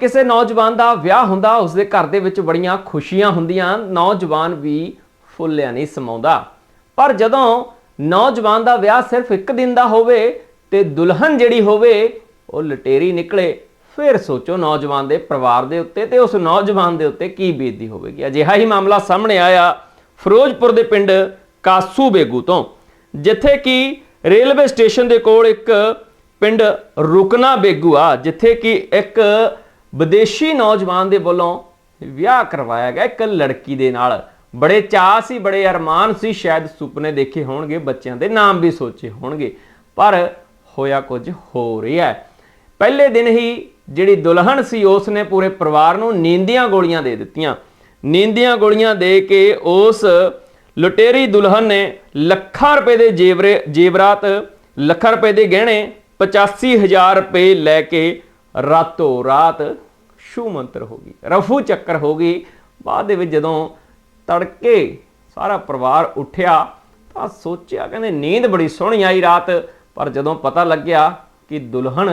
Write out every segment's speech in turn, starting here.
ਕਿਸੇ ਨੌਜਵਾਨ ਦਾ ਵਿਆਹ ਹੁੰਦਾ, ਉਸਦੇ ਘਰ ਦੇ ਵਿੱਚ ਬੜੀਆਂ ਖੁਸ਼ੀਆਂ ਹੁੰਦੀਆਂ, ਨੌਜਵਾਨ ਵੀ ਫੁੱਲਿਆ ਨਹੀਂ ਸਮਾਉਂਦਾ। ਪਰ ਜਦੋਂ ਨੌਜਵਾਨ ਦਾ ਵਿਆਹ ਸਿਰਫ ਇੱਕ ਦਿਨ ਦਾ ਹੋਵੇ ਤੇ ਦੁਲਹਨ ਜਿਹੜੀ ਹੋਵੇ, ਉਹ ਲਟੇਰੀ ਨਿਕਲੇ, ਫਿਰ ਸੋਚੋ ਨੌਜਵਾਨ ਦੇ ਪਰਿਵਾਰ ਦੇ ਉੱਤੇ ਤੇ ਉਸ ਨੌਜਵਾਨ ਦੇ ਉੱਤੇ ਕੀ ਬੀਤਦੀ ਹੋਵੇਗੀ। ਅਜਿਹਾ ਹੀ ਮਾਮਲਾ ਸਾਹਮਣੇ ਆਇਆ ਫਿਰੋਜ਼ਪੁਰ ਦੇ ਪਿੰਡ ਕਾਸੂ ਬੇਗੂ ਤੋਂ, ਜਿੱਥੇ ਕਿ ਰੇਲਵੇ ਸਟੇਸ਼ਨ ਦੇ ਕੋਲ ਇੱਕ ਪਿੰਡ ਰੁਕਨਾ ਬੇਗੂ ਆ ਜਿੱਥੇ ਕਿ ਇੱਕ ਵਿਦੇਸ਼ੀ ਨੌਜਵਾਨ ਦੇ ਵੱਲੋਂ ਵਿਆਹ ਕਰਵਾਇਆ ਗਿਆ ਇੱਕ ਲੜਕੀ ਦੇ ਨਾਲ। ਬੜੇ ਚਾਅ ਸੀ, ਬੜੇ ਅਰਮਾਨ ਸੀ, ਸ਼ਾਇਦ ਸੁਪਨੇ ਦੇਖੇ ਹੋਣਗੇ, ਬੱਚਿਆਂ ਦੇ ਨਾਮ ਵੀ ਸੋਚੇ ਹੋਣਗੇ, ਪਰ ਹੋਇਆ ਕੁਝ ਹੋ ਰਿਹਾ ਹੈ। ਪਹਿਲੇ ਦਿਨ ਹੀ ਜਿਹੜੀ ਦੁਲਹਨ ਸੀ ਉਸ ਨੇ ਪੂਰੇ ਪਰਿਵਾਰ ਨੂੰ ਨੀਂਦੀਆਂ ਗੋਲੀਆਂ ਦੇ ਦਿੱਤੀਆਂ। ਨੀਂਦੀਆਂ ਗੋਲੀਆਂ ਦੇ ਕੇ ਉਸ ਲੁਟੇਰੀ ਦੁਲਹਨ ਨੇ ਲੱਖਾਂ ਰੁਪਏ ਦੇ ਜੇਵਰੇ, ਜੇਵਰਾਤ ਲੱਖਾਂ ਰੁਪਏ ਦੇ ਗਹਿਣੇ 85000 ਰੁਪਏ ਲੈ ਕੇ ਰਾਤੋਂ ਰਾਤ ਸ਼ੂ ਮੰਤਰ ਹੋ ਗਈ ਰਫੂ ਚੱਕਰ ਹੋ ਗਈ। ਬਾਅਦ ਦੇ ਵਿੱਚ ਜਦੋਂ ਤੜਕੇ ਸਾਰਾ ਪਰਿਵਾਰ ਉੱਠਿਆ ਤਾਂ ਸੋਚਿਆ ਕਹਿੰਦੇ ਨੀਂਦ ਬੜੀ ਸੋਹਣੀ ਆਈ ਰਾਤ ਪਰ ਜਦੋਂ ਪਤਾ ਲੱਗਿਆ ਕਿ ਦੁਲਹਨ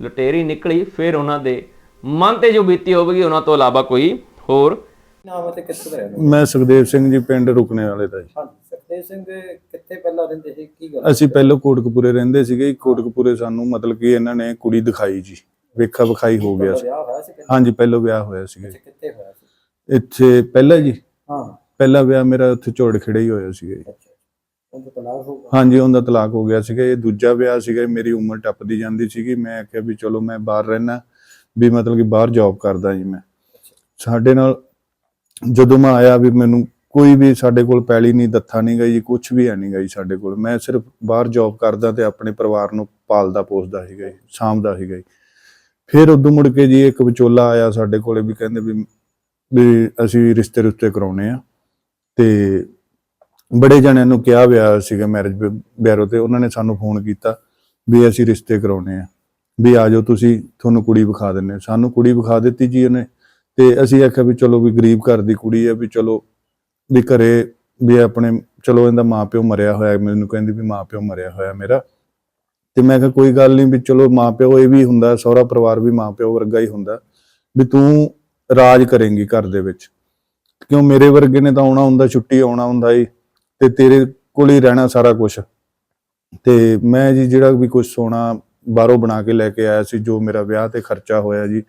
ਲੁਟੇਰੀ ਨਿਕਲੀ ਫਿਰ ਉਹਨਾਂ ਦੇ ਮਨ ਤੇ ਜੋ ਬੀਤੀ ਹੋਵੇਗੀ ਉਹਨਾਂ ਤੋਂ ਇਲਾਵਾ ਕੋਈ ਹੋਰ। ਨਾਮ ਅਤੇ ਕਿੱਥੋਂ ਦਾ ਰਹਿਣ ਮੈਂ ਸੁਖਦੇਵ ਸਿੰਘ ਜੀ ਪਿੰਡ ਰੁਕਣੇ ਵਾਲੇ ਦਾ ਜੀ। ਹਾਂਜੀ ਸੁਖਦੇਵ ਸਿੰਘ ਕਿੱਥੇ ਪਹਿਲਾਂ ਰਹਿੰਦੇ ਸੀ? ਕੀ ਗੱਲ ਅਸੀਂ ਪਹਿਲਾਂ ਕੋਟਕਪੂਰੇ ਰਹਿੰਦੇ ਸੀਗੇ। ਕੋਟਕਪੂਰੇ ਸਾਨੂੰ ਮਤਲਬ ਕਿ ਇਹਨਾਂ ਨੇ ਕੁੜੀ ਦਿਖਾਈ ਜੀ। ਵੇਖਾ ਵਿਖਾਈ ਹੋ ਗਿਆ ਸੀ। ਵਿਆਹ ਹੋਇਆ ਸੀ ਕਿੱਥੇ ਹਾਂਜੀ ਪਹਿਲਾਂ ਵਿਆਹ ਹੋਇਆ ਜੀ ਕਿੱਥੇ ਹੋਇਆ ਸੀ? ਇੱਥੇ ਪਹਿਲਾਂ ਜੀ। ਹਾਂ। ਪਹਿਲਾ ਵਿਆਹ ਮੇਰਾ ਉੱਥੇ ਝੋੜ ਖੜੇ ਹੀ ਹੋਇਆ ਸੀਗਾ ਜੀ। ਅੱਛਾ ਉਹ ਤੋਂ ਤਲਾਕ ਹੋ ਗਿਆ। ਹਾਂਜੀ ਉਹਦਾ ਤਲਾਕ ਹੋ ਗਿਆ ਸੀਗਾ। ਇਹ ਦੂਜਾ ਵਿਆਹ ਸੀਗਾ ਮੇਰੀ ਉਮਰ ਟੱਪਦੀ ਜਾਂਦੀ ਸੀਗੀ। ਮੈਂ ਆਖਿਆ ਵੀ ਚਲੋ ਮੈਂ ਬਾਹਰ ਰਹਿਣਾ ਵੀ ਮਤਲਬ ਕਿ ਬਾਹਰ ਜੌਬ ਕਰਦਾ ਜੀ ਮੈਂ। ਸਾਡੇ ਨਾਲ ਜਦੋਂ ਮੈਂ ਆਇਆ ਵੀ ਮੈਨੂੰ ਕੋਈ ਵੀ ਸਾਡੇ ਕੋਲ ਪੈਲੀ ਨਹੀਂ ਦੱਥਾ ਨਹੀਂ ਗਈ ਕੁਝ ਵੀ ਹੈ ਨਹੀਂ ਗਈ ਸਾਡੇ ਕੋਲ। ਮੈਂ ਸਿਰਫ ਬਾਹਰ ਜੌਬ ਕਰਦਾ ਤੇ ਆਪਣੇ ਪਰਿਵਾਰ ਨੂੰ ਪਾਲਦਾ ਪੋਸਦਾ ਸੀਗਾ ਜੀ ਸਾਂਭਦਾ ਸੀਗਾ ਜੀ। ਫਿਰ ਉਦੋਂ ਮੁੜ ਕੇ ਜੀ ਇੱਕ ਵਿਚੋਲਾ ਆਇਆ ਸਾਡੇ ਕੋਲੇ ਵੀ ਕਹਿੰਦੇ ਵੀ ਵੀ ਅਸੀਂ ਰਿਸ਼ਤੇ ਰੁਸ਼ਤੇ ਕਰਾਉਣੇ ਆ। ਤੇ ਬੜੇ ਜਣਿਆਂ ਨੂੰ ਕਿਹਾ ਵਿਆਹ ਸੀਗਾ ਮੈਰਿਜ ਬਿਊਰੋ ਤੇ, ਉਹਨਾਂ ਨੇ ਸਾਨੂੰ ਫੋਨ ਕੀਤਾ ਵੀ ਅਸੀਂ ਰਿਸ਼ਤੇ ਕਰਾਉਣੇ ਆ। ਵੀ ਆ ਜਾਓ ਤੁਸੀਂ, ਤੁਹਾਨੂੰ ਕੁੜੀ ਵਿਖਾ ਦਿੰਨੇ ਸਾਨੂੰ ਕੁੜੀ ਵਿਖਾ ਦਿੱਤੀ ਜੀ ਉਹਨੇ, ਤੇ ਅਸੀਂ ਆਖਿਆ ਵੀ ਚਲੋ ਵੀ ਗਰੀਬ ਘਰ ਦੀ ਕੁੜੀ ਆ, ਵੀ ਚਲੋ, ਵੀ ਘਰੇ ਵੀ ਆਪਣੇ, ਚਲੋ ਇਹਦਾ ਮਾਪਿਓ ਮਰਿਆ ਹੋਇਆ, ਮੈਨੂੰ ਕਹਿੰਦੀ ਵੀ ਮਾਪਿਓ ਮਰਿਆ ਹੋਇਆ ਮੇਰਾ। ਤੇ ਮੈਂ ਕਿਹਾ ਕੋਈ ਗੱਲ ਨਹੀਂ ਵੀ ਚਲੋ ਮਾਪਿਓ ਇਹ ਵੀ ਹੁੰਦਾ, ਸਹੁਰਾ ਪਰਿਵਾਰ ਵੀ ਮਾਪਿਓ ਵਰਗਾ ਹੀ ਹੁੰਦਾ, ਵੀ ਤੂੰ ਰਾਜ ਕਰੇਂਗੀ ਘਰ ਦੇ ਵਿੱਚ। ਕਿਉਂ ਮੇਰੇ ਵਰਗੇ ਨੇ ਤਾਂ ਆਉਣਾ ਹੁੰਦਾ, ਛੁੱਟੀ ਆਉਣਾ ਹੁੰਦਾ ਈ ਤੇ ਤੇਰੇ ਕੋਲ ਹੀ ਰਹਿਣਾ ਸਾਰਾ ਕੁਝ ਤੇ ਮੈਂ ਜੀ ਜਿਹੜਾ ਵੀ ਕੁਝ ਸੋਨਾ ਬਾਹਰੋਂ ਬਣਾ ਕੇ ਲੈ ਕੇ ਆਇਆ ਸੀ, ਜੋ ਮੇਰਾ ਵਿਆਹ ਤੇ ਖਰਚਾ ਹੋਇਆ ਜੀ,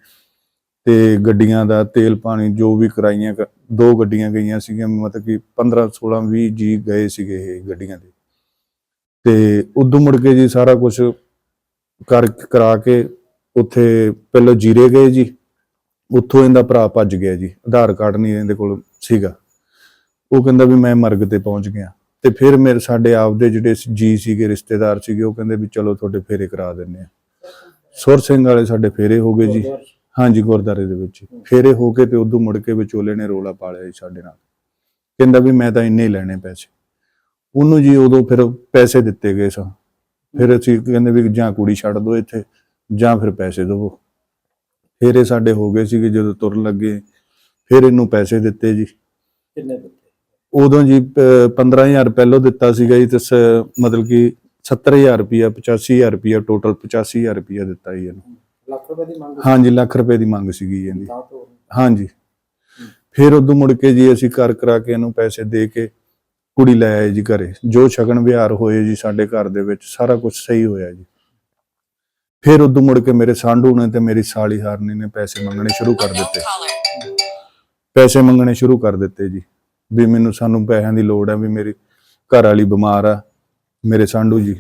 ਤੇ ਗੱਡੀਆਂ ਦਾ, ਤੇਲ ਪਾਣੀ ਜੋ ਵੀ ਕਰਾਈਆਂ, ਦੋ ਗੱਡੀਆਂ ਗਈਆਂ ਸੀਗੀਆਂ, ਮਤਲਬ ਕਿ 15 16 20 ਜੀ ਗਏ ਸੀਗੇ ਇਹ ਗੱਡੀਆਂ ਦੇ। ਤੇ ਉਦੋਂ ਮੁੜ ਕੇ ਜੀ ਸਾਰਾ ਕੁਝ ਕਰ ਕਰਾ ਕੇ ਉੱਥੇ ਪਹਿਲਾਂ ਜੀਰੇ ਗਏ ਜੀ। ਉੱਥੋਂ ਇਹਦਾ ਭਰਾ ਭੱਜ ਗਿਆ ਜੀ। ਆਧਾਰ ਕਾਰਡ ਨਹੀਂ ਇਹਦੇ ਕੋਲ ਸੀਗਾ। ਉਹ ਕਹਿੰਦਾ ਵੀ ਮੈਂ ਮਰਗ ਤੇ ਪਹੁੰਚ ਗਿਆ। ਤੇ ਫਿਰ ਮੇਰੇ ਸਾਡੇ ਆਪਦੇ ਜਿਹੜੇ ਜੀ ਸੀਗੇ ਰਿਸ਼ਤੇਦਾਰ ਸੀਗੇ ਉਹ ਕਹਿੰਦੇ ਵੀ ਚਲੋ ਤੁਹਾਡੇ ਫੇਰੇ ਕਰਾ ਦਿੰਨੇ ਆ ਸੁਰ ਸਿੰਘ ਵਾਲੇ ਸਾਡੇ ਫੇਰੇ ਹੋ ਗਏ ਜੀ। ਹਾਂਜੀ ਗੁਰਦਾਰੇ ਦੇ ਵਿੱਚ। ਫੇਰੇ ਹੋ ਕੇ ਤੇ ਉਦੋਂ ਮੁੜ ਕੇ ਵਿਚੋਲੇ ਨੇ ਰੋਲਾ ਪਾਲਿਆ ਜੀ ਸਾਡੇ ਨਾਲ। ਕਹਿੰਦਾ ਵੀ ਮੈਂ ਤਾਂ ਇੰਨੇ ਹੀ ਲੈਣੇ ਪੈਸੇ। ਉਹਨੂੰ ਜੀ ਉਦੋਂ ਫਿਰ ਪੈਸੇ ਦਿੱਤੇ ਗਏ ਸਨ ਫਿਰ ਅਸੀਂ ਕਹਿੰਦੇ ਵੀ ਜਾਂ ਕੁੜੀ ਛੱਡ ਦਿਓ ਇੱਥੇ ਜਾਂ ਫਿਰ ਪੈਸੇ ਦਿਵੋ। ਫਿਰ ਇਹ ਸਾਡੇ ਹੋ ਗਏ ਸੀਗੇ ਜਦੋਂ ਤੁਰਨ ਲੱਗੇ ਫਿਰ ਇਹਨੂੰ ਪੈਸੇ ਦਿੱਤੇ ਜੀ। ਕਿੰਨੇ ਦਿੱਤੇ? ਉਦੋਂ ਜੀ ਪ- 15000 ਪਹਿਲੋਂ ਦਿੱਤਾ ਸੀਗਾ ਜੀ ਤੇ ਮਤਲਬ ਕਿ 70000 ਰੁਪਿਆ 85000 ਰੁਪਿਆ ਟੋਟਲ 85000 ਰੁਪਿਆ ਦਿੱਤਾ ਜੀ ਇਹਨੂੰ। ਲੱਖ ਰੁਪਏ ਦੀ ਮੰਗ ਹਾਂਜੀ ਲੱਖ ਰੁਪਏ ਦੀ ਮੰਗ ਸੀਗੀ ਇਹਦੀ। ਹਾਂਜੀ। ਫਿਰ ਉਦੋਂ ਮੁੜ ਕੇ ਜੀ ਅਸੀਂ ਕਰ ਕਰਾ ਕੇ ਇਹਨੂੰ ਪੈਸੇ ਦੇ ਕੇ ਕੁੜੀ ਲੈ ਆਏ ਜੀ ਘਰੇ। ਜੋ ਸ਼ਗਨ ਵਿਹਾਰ ਹੋਏ ਜੀ ਸਾਡੇ ਘਰ ਦੇ ਵਿੱਚ, ਸਾਰਾ ਕੁਝ ਸਹੀ ਹੋਇਆ ਜੀ। ਫਿਰ ਉਦੋਂ ਮੁੜ ਕੇ ਮੇਰੇ ਸਾਂਢੂ ਨੇ ਤੇ ਮੇਰੀ ਸਾਲੀ ਹਾਰਨੀ ਨੇ ਪੈਸੇ ਮੰਗਣੇ ਸ਼ੁਰੂ ਕਰ ਦਿੱਤੇ। ਪੈਸੇ ਮੰਗਣੇ ਸ਼ੁਰੂ ਕਰ ਦਿੱਤੇ ਜੀ। ਵੀ ਮੈਨੂੰ ਸਾਨੂੰ ਪੈਸਿਆਂ ਦੀ ਲੋੜ ਹੈ ਵੀ ਮੇਰੀ ਘਰ ਵਾਲੀ ਬਿਮਾਰ ਆ। ਮੇਰੇ ਸਾਂਢੂ ਜੀ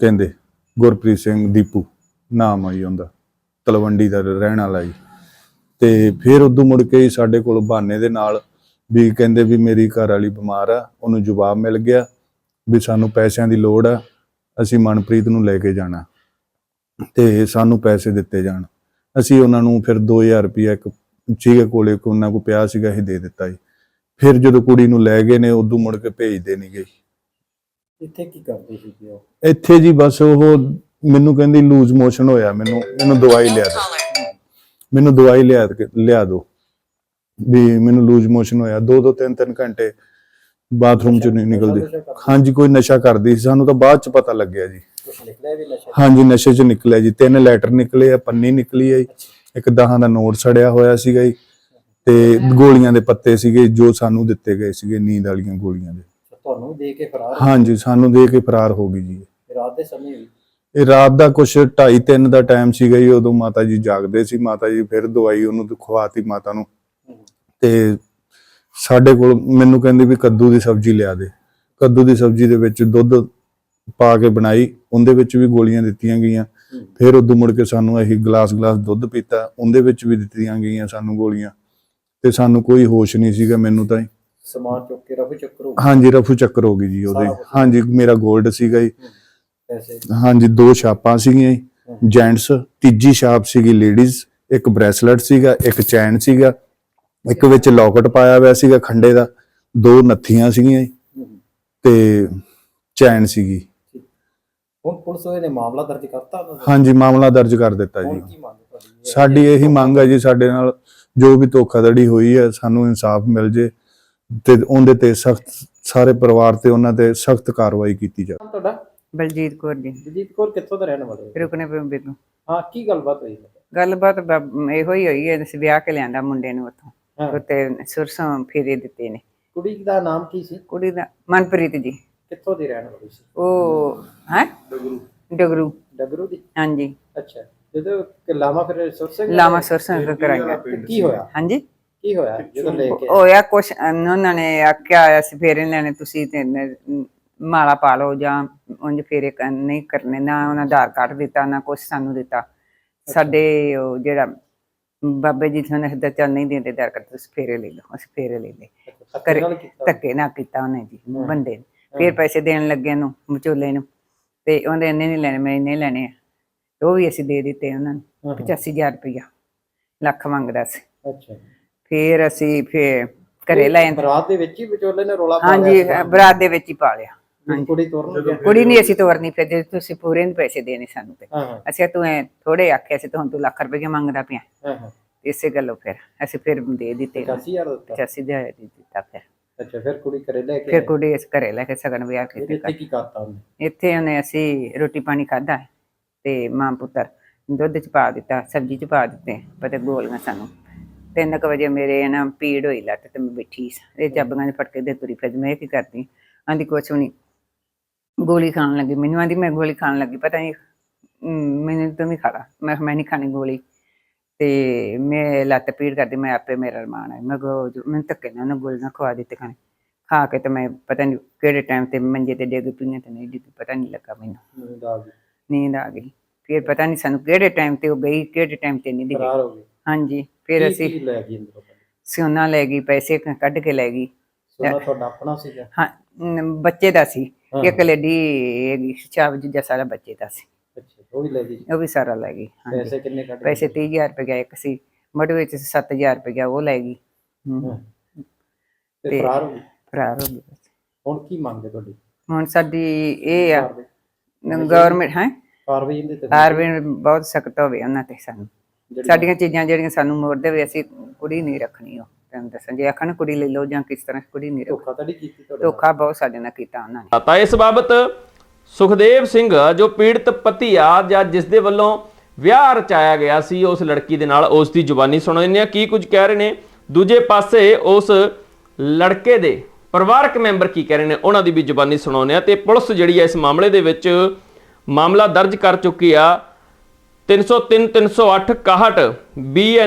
ਕਹਿੰਦੇ, ਗੁਰਪ੍ਰੀਤ ਸਿੰਘ ਦੀਪੂ, ਨਾਮ ਆਈ ਜੀ ਉਹਦਾ। ਤਲਵੰਡੀ ਦਾ ਰਹਿਣ ਵਾਲਾ ਜੀ। ਤੇ ਫਿਰ ਉਦੋਂ ਮੁੜ ਕੇ ਸਾਡੇ ਕੋਲ ਬਹਾਨੇ ਦੇ ਨਾਲ ਵੀ ਕਹਿੰਦੇ ਵੀ ਮੇਰੀ ਘਰ ਵਾਲੀ ਬਿਮਾਰ ਆ ਉਹਨੂੰ ਜਵਾਬ ਮਿਲ ਗਿਆ ਵੀ ਸਾਨੂੰ ਪੈਸਿਆਂ ਦੀ ਲੋੜ ਆ ਅਸੀਂ ਮਨਪ੍ਰੀਤ ਨੂੰ ਲੈ ਕੇ ਜਾਣਾ ਤੇ ਸਾਨੂੰ ਪੈਸੇ ਦਿੱਤੇ ਜਾਣ। ਅਸੀਂ ਉਹਨਾਂ ਨੂੰ ਫਿਰ 2000 ਰੁਪਇਆ ਇੱਕ ਸੀਗੇ ਕੋਲੇ ਕੋ ਉਹਨਾਂ ਕੋ ਪਿਆ ਸੀਗਾ ਇਹ ਦੇ ਦਿੱਤਾ ਜੀ। ਫਿਰ ਜਦੋਂ ਕੁੜੀ ਨੂੰ ਲੈ ਗਏ ਨੇ ਉਦੋਂ ਮੁੜ ਕੇ ਭੇਜਦੇ ਨਹੀਂ ਗਏ। ਇੱਥੇ ਕੀ ਕਰਦੇ ਸੀ ਜੀ ਉਹ? ਇੱਥੇ ਜੀ ਬਸ ਉਹ ਮੈਨੂੰ ਕਹਿੰਦੀ ਲੂਜ਼ ਮੋਸ਼ਨ ਹੋਇਆ ਮੈਨੂੰ ਮੈਨੂੰ ਦਵਾਈ ਲਿਆ ਦੇ ਮੈਨੂੰ ਦਵਾਈ ਲਿਆ ਲਿਆ ਦਿਓ। ਵੀ ਮੈਨੂੰ ਲੂਜ਼ ਮੋਸ਼ਨ ਹੋਇਆ। ਦੋ ਦੋ ਤਿੰਨ ਤਿੰਨ ਘੰਟੇ ਬਾਥਰੂਮ ਚ ਨਹੀਂ ਨਿਕਲਦੀ? ਹਾਂਜੀ ਕੋਈ ਨਸ਼ਾ ਕਰਦੀ ਸੀ। ਸਾਨੂੰ ਤਾਂ ਬਾਅਦ ਚ ਪਤਾ ਲੱਗਿਆ ਜੀ। ਹਾਂਜੀ ਨਸ਼ੇ ਚ ਨਿਕਲਿਆ ਜੀ। ਤਿੰਨ ਲੈਟਰ ਨਿਕਲੇ ਆ ਪੰਨੀ ਨਿਕਲੀ ਆ ਜੀ। ਇੱਕ ਦਹਾਂ ਦਾ ਨੋਟ ਸੜਿਆ ਹੋਇਆ ਸੀਗਾ ਜੀ। ਤੇ ਗੋਲੀਆਂ ਦੇ ਪੱਤੇ ਸੀਗੇ ਜੋ ਸਾਨੂੰ ਦਿੱਤੇ ਗਏ ਸੀਗੇ ਨੀਂਦ ਵਾਲੀਆਂ ਗੋਲੀਆਂ ਦੇ। ਤੁਹਾਨੂੰ ਦੇ ਕੇ ਫਰਾਰ ਹਾਂਜੀ ਸਾਨੂੰ ਦੇ ਕੇ ਫਰਾਰ ਹੋ ਗਈ ਜੀ। ਰਾਤ ਦੇ ਸਮੇਂ ਵੀ? ਇਹ ਰਾਤ ਦਾ ਕੁਛ 2:30 3 ਦਾ ਟਾਈਮ ਸੀਗਾ ਜੀ ਉਦੋਂ ਮਾਤਾ ਜੀ ਜਾਗਦੇ ਸੀ। ਮਾਤਾ ਜੀ ਫਿਰ ਦਵਾਈ ਉਹਨੂੰ ਖਵਾਤੀ ਮਾਤਾ ਨੂੰ। ਤੇ ਸਾਡੇ ਕੋਲ ਮੈਨੂੰ ਕਹਿੰਦੇ ਵੀ ਕੱਦੂ ਦੀ ਸਬਜ਼ੀ ਲਿਆ ਦੇ। ਕੱਦੂ ਦੀ ਸਬਜ਼ੀ ਦੇ ਵਿੱਚ ਦੁੱਧ ਪਾ ਕੇ ਬਣਾਈ ਉਹਦੇ ਵਿੱਚ ਵੀ ਗੋਲੀਆਂ ਦਿੱਤੀਆਂ ਗਈਆਂ। ਫਿਰ ਉਦੋਂ ਮੁੜ ਕੇ ਸਾਨੂੰ ਅਸੀਂ ਗਲਾਸ ਗਲਾਸ ਦੁੱਧ ਪੀਤਾ ਉਹਦੇ ਵਿੱਚ ਵੀ ਦਿੱਤੀਆਂ ਗਈਆਂ ਸਾਨੂੰ ਗੋਲੀਆਂ। ਤੇ ਸਾਨੂੰ ਕੋਈ ਹੋਸ਼ ਨਹੀਂ ਸੀਗਾ ਮੈਨੂੰ ਤਾਂ। ਸਮਾਨ ਚੁੱਕ ਕੇ ਰਫੂ ਚੱਕਰ ਹੋ ਗਏ। ਹਾਂਜੀ ਰਫੂ ਚੱਕਰ ਹੋ ਗਈ ਜੀ ਉਹਦੇ। ਹਾਂਜੀ ਮੇਰਾ 골ਡ ਸੀਗਾ ਜੀ। ਪੈਸੇ। ਹਾਂਜੀ ਦੋ ਛਾਪਾਂ ਸੀਗੀਆਂ ਜੈਂਟਸ ਤੀਜੀ ਛਾਪ ਸੀਗੀ ਲੇਡੀਜ਼ ਇੱਕ ਬ੍ਰੈਸਲੇਟ ਸੀਗਾ ਇੱਕ ਚੈਨ ਸੀਗਾ। ਇੱਕ ਵਿੱਚ ਲੋਕਟ ਪਾਇਆ ਹੋਇਆ ਸੀਗਾ ਖੰਡੇ ਦਾ ਦੋ ਨੱਥੀਆਂ ਸੀਗੀਆਂ ਤੇ ਚੈਨ ਸੀਗੀ। ਹੁਣ ਪੁਲਿਸ ਨੇ ਮਾਮਲਾ ਦਰਜ ਕਰਤਾ? ਹਾਂਜੀ ਮਾਮਲਾ ਦਰਜ ਕਰ ਦਿੱਤਾ ਜੀ? ਸਾਡੀ ਇਹੀ ਮੰਗ ਹੈ ਜੀ ਸਾਡੇ ਨਾਲ ਜੋ ਵੀ ਧੋਖਾਧੜੀ ਹੋਈ ਹੈ ਸਾਨੂੰ ਇਨਸਾਫ ਮਿਲ ਜੇ ਤੇ ਉਹਦੇ ਤੇ ਸਖਤ ਸਾਰੇ ਪਰਿਵਾਰ ਤੇ ਉਹਨਾਂ ਤੇ ਸਖਤ ਕਾਰਵਾਈ ਕੀਤੀ ਜਾਵੇ। ਤੁਹਾਡਾ? ਬਲਜੀਤ ਕੌਰ ਜੀ। ਜਜੀਤ ਕੌਰ ਕਿੱਥੋਂ ਦਾ ਰਹਿਣ ਵਾਲੇ ਹੋ? ਰੁਕਨੇ ਪਿੰਬੇ ਤੋਂ। ਹਾਂ ਕੀ ਗੱਲਬਾਤ ਹੋਈ? ਗੱਲਬਾਤ ਇਹੋ ਹੀ ਹੋਈ ਹੈ ਵਿਆਹ ਕੇ ਲਿਆਂਦਾ ਮੁੰਡੇ ਨੂੰ ਉੱਥੋਂ। ਉੱਤੇ ਸੁਰਸੋਂ ਫੇਰੇ ਦਿੱਤੇ ਨੇ। ਕੁੜੀ ਦਾ ਨਾਮ ਕੀ ਸੀ? ਕੁੜੀ ਦਾ ਮਨਪ੍ਰੀਤ ਜੀ। ਕਿੱਥੋਂ ਦੀ ਰਹਿਣ ਵਾਲੀ ਸੀ? ਉਹ ਹੈ? ਡਗਰੂ। ਡਗਰੂ। ਦੀ? ਹਾਂਜੀ। ਅੱਛਾ। ਜਦੋਂ ਕਿ ਲਾਵਾ ਫਿਰ ਸੁਰਸੇ ਲਾਵਾ ਸੁਰਸੋਂ ਕਰਾਂਗੇ ਕੀ ਹੋਇਆ? ਹਾਂਜੀ? ਕੀ ਹੋਇਆ? ਜਦੋਂ ਲੈ ਕੇ? ਹੋਇਆ ਕੁਛ ਉਹਨਾਂ ਨੇ ਆਖਿਆ ਹੋਇਆ ਸੀ ਫੇਰੇ ਲੈਣੇ ਤੁਸੀਂ ਤੇ ਮਾਲਾ ਪਾ ਲਓ ਜਾਂ ਉਂਝ ਫੇਰੇ ਨਹੀਂ ਕਰਨੇ ਨਾ ਉਹਨਾਂ ਆਧਾਰ ਕਾਰਡ ਦਿੱਤਾ ਨਾ ਕੁਛ ਸਾਨੂੰ ਦਿੱਤਾ। ਸਾਡੇ ਜਿਹੜਾ ਬਾਬੇ ਜੀ ਤੁਹਾਨੂੰ ਹੱਦ ਚੱਲ ਨਹੀਂ ਦਿੰਦੇ ਆਧਾਰ ਕਾਰਡ ਤੁਸੀਂ ਫੇਰੇ ਲੈ ਲਓ ਅਸੀਂ ਫੇਰੇ ਲੈ ਲਏ। ਧੱਕੇ ਨਾਲ ਕੀਤਾ? ਧੱਕੇ ਕੀਤਾ ਉਹਨੇ ਜੀ ਬੰਦੇ ਨੇ। ਫਿਰ ਪੈਸੇ ਦੇਣ ਲੱਗੇ ਨੂੰ ਵਿਚੋਲੇ ਨੂੰ। ਤੇ ਉਹਦੇ ਇੰਨੇ ਨਹੀਂ ਲੈਣੇ ਮੈਂ ਇੰਨੇ ਲੈਣੇ ਆ। ਉਹ ਵੀ ਅਸੀਂ ਦੇ ਦਿੱਤੇ ਉਹਨਾਂ ਨੂੰ ਹਾਂ, ਹਾਂ। 85000 ਰੁਪਇਆ ਲੱਖ ਮੰਗਦਾ ਸੀ। ਅੱਛਾ ਫਿਰ ਅਸੀਂ ਫਿਰ ਘਰੇ ਲੈ ਆਂਦੇ ਰਾਤ ਦੇ ਵਿੱਚ ਹੀ ਵਿਚੋਲੇ ਨੇ ਰੋਲਾ ਪਾ ਹਾਂਜੀ ਲਿਆ ਬਰਾਤ ਦੇ ਵਿੱਚ ਹੀ ਪਾ ਲਿਆ। ਕੁੜੀ ਤੋਰਨ ਕੁੜੀ ਨਹੀਂ ਅਸੀਂ ਤੋਰਨੀ ਫਿਰ ਜੇ ਤੁਸੀਂ ਪੂਰੇ ਨਹੀਂ ਪੈਸੇ ਦੇਣੇ ਸਾਨੂੰ ਤੇ। ਹਾਂ ਹਾਂ। ਅਸੀਂ ਤੂੰ ਐ ਥੋੜੇ ਆਖਿਆ ਸੀ ਤੂੰ ਤੂੰ ਲੱਖ ਰੁਪਏ ਮੰਗਦਾ ਪਿਆ। ਹਾਂ ਹਾਂ। ਇਸੇ ਗੱਲੋਂ ਫਿਰ ਅਸੀਂ ਫਿਰ ਦੇ ਦਿੱਤੇ 85000 ਦਿੱਤਾ। 85 ਦੇ ਦਿੱਤਾ ਫਿਰ। ਅੱਛਾ ਫਿਰ ਕੁੜੀ ਘਰੇ ਲੈ ਕੇ ਫਿਰ ਆਏ। ਕੁੜੀ ਇਸ ਘਰੇ ਲੈ ਕੇ ਸਗਨ ਵਿਆਹ ਫਿਰ ਕੀਤੇ ਇੱਥੇ ਕੀ ਕਰਤਾ ਉਹਨੇ? ਇੱਥੇ ਉਹਨੇ ਅਸੀਂ ਰੋਟੀ ਪਾਣੀ ਖਾਦਾ ਤੇ ਮਾਂ ਪੁੱਤਰ ਦੁੱਧ ਚ ਪਾ ਦਿੱਤਾ ਸਬਜ਼ੀ ਚ ਪਾ ਦਿੱਤੇ ਪਤੇ ਗੋਲੀਆਂ ਸਾਨੂੰ। ਤਿੰਨ ਕੁ ਵਜੇ ਮੇਰੇ ਨਾ ਪੀੜ ਹੋਈ ਲੱਤ ਤੇ ਮੈਂ ਬੈਠੀ ਸੀ। ਇਹ ਚੱਬੀਆਂ ਦੇ ਫਟਕੇ ਦੇ ਤੁਰੀ ਫਿਰ ਮੈਂ ਕੀ ਕਰਦੀ? ਆਂਦੀ ਕੁਛ ਵੀ ਨਹੀਂ ਗੋਲੀ ਖਾਣ ਲੱਗੀ। ਮੈਨੂੰ ਆਂਦੀ ਮੈਂ ਗੋਲੀ ਖਾਣ ਲੱਗੀ। ਪਤਾ ਨਹੀਂ ਮੈਨੂੰ ਤੂੰ ਵੀ ਖਾ ਲਾ ਮੈਂ ਕਿਹਾ ਮੈਂ ਨਹੀਂ ਖਾਣੀ ਗੋਲੀ। ਤੇ ਮੈਂ ਲੱਤ ਪੀੜ ਕਰਦੀ ਮੈਂ ਆਪੇ ਮੇਰਾ ਰਮਾਨ ਹੈ ਮੈਂ ਕੋ ਮੈਂ ਧੱਕੇ ਨਾਲ ਉਹਨੂੰ ਗੋਲੀਆਂ ਖਵਾ ਦਿੱਤੇ ਖਾਣੇ। ਖਾ ਕੇ ਤੇ ਮੈਂ ਪਤਾ ਨਹੀਂ ਕਿਹੜੇ ਟਾਈਮ ਤੇ ਮੰਜੇ ਤੇ ਡਿੱਗ ਪਈਆਂ ਤੇ ਨਹੀਂ ਡਿੱਗ ਪਤਾ ਨਹੀਂ ਲੱਗਾ ਮੈਨੂੰ। ਨੀਂਦ ਆ ਗਈ। ਫਿਰ ਪਤਾ ਨਹੀਂ ਸਾਨੂੰ ਕਿਹੜੇ ਟਾਈਮ ਤੇ ਉਹ ਗਈ ਕਿਹੜੇ ਟਾਈਮ ਤੇ ਨਹੀਂ ਡਿੱਗੀ। ਹਾਂਜੀ ਫਿਰ ਅਸੀਂ ਲੈ ਗਈ ਲੈ ਗਈ ਪੈਸੇ ਕੱਢ ਕੇ ਲੈ ਗਈ। ਸੋਨਾ ਤੁਹਾਡਾ ਆਪਣਾ ਸੀਗਾ? ਹਾਂ ਬੱਚੇ ਦਾ ਸੀ। ਹਾਂ। ਇੱਕ ਲੇਡੀ ਹੈਗੀ ਚਾਬ ਜਿਹਾ ਸਾਰਾ ਬੱਚੇ ਦਾ ਸੀ। ਅੱਛਾ ਉਹ ਵੀ ਲੈ ਗਈ ਉਹ ਵੀ ਸਾਰਾ ਲੈ ਗਈ ਹਾਂਜੀ। ਪੈਸੇ ਕਿੰਨੇ ਕੱਢ ਪੈਸੇ 30000 ਰੁਪਏ ਇੱਕ ਸੀ ਮੜ ਵਿੱਚ 7000 ਰੁਪਏ ਉਹ ਲੈ ਗਈ। ਹਮ, ਹਾਂ। ਤੇ ਤੇ- ਫਰਾਰ ਹੋ ਗਈ ਫਰਾਰ ਹੋ ਗਈ ਹੁਣ ਕੀ ਮੰਗਦੇ ਤੁਹਾਡੀ? ਹੁਣ ਸਾਡੀ ਇਹ ਆ ਕਾਰਵਾਈ ਗਵਰਨਮੈਂਟ ਹੈ? ਕਾਰਵਾਈ ਇਹਦੇ ਤੇ ਬਹੁਤ ਸਖਤ ਹੋਵੇ ਉਹਨਾਂ ਤੇ ਸਾਨੂੰ। ਜਿਹੜੀ- ਸਾਡੀਆਂ ਚੀਜ਼ਾਂ ਜਿਹੜੀਆਂ ਸਾਨੂੰ ਮੋੜ ਦੇਵੇ ਅਸੀਂ ਕੁੜੀ ਨਹੀਂ ਰੱਖਣੀ ਉਹ। ਤੈਨੂੰ ਦੱਸਾਂ ਜੇ ਆਖਣ ਕੁੜੀ ਲੈ ਲਓ ਜਾਂ ਕਿਸ ਤਰ੍ਹਾਂ ਕੁੜੀ ਨਹੀਂ ਰੱਖ ਧੋਖਾ ਤਾਂ ਨਹੀਂ ਕੀਤੀ ਤੁਹਾਡੇ ਨਾਲ? ਧੋਖਾ ਬਹੁਤ ਸਾਡੇ ਨਾਲ ਕੀਤਾ ਉਹਨਾਂ ਨੇ। ਤਾਂ ਇਸ ਬਾਬਤ ਸੁਖਦੇਵ ਸਿੰਘ ਜੋ ਪੀੜਤ ਪਤੀ ਆ ਜਾਂ ਜਿਸ ਦੇ ਵੱਲੋਂ ਵਿਆਹ ਰਚਾਇਆ ਗਿਆ ਸੀ ਉਸ ਲੜਕੀ ਦੇ ਨਾਲ ਉਸ ਦੀ ਜ਼ੁਬਾਨੀ ਸੁਣ ਲੈਂਦੇ ਆ ਕੀ ਕੁਝ ਕਹਿ ਰਹੇ ਨੇ? ਦੂਜੇ ਪਾਸੇ ਉਸ ਲੜਕੇ ਦੇ ਪਰਿਵਾਰਕ ਮੈਂਬਰ ਕੀ ਕਹਿ ਰਹੇ ਨੇ? ਉਹਨਾਂ ਦੀ ਵੀ ਜ਼ੁਬਾਨੀ ਸੁਣਾਉਂਦੇ ਆ ਤੇ ਪੁਲਿਸ ਜਿਹੜੀ ਹੈ ਇਸ ਮਾਮਲੇ ਦੇ ਵਿੱਚ ਮਾਮਲਾ ਦਰਜ ਕਰ ਚੁੱਕੀ ਆ। 303 308 61 ਬੀ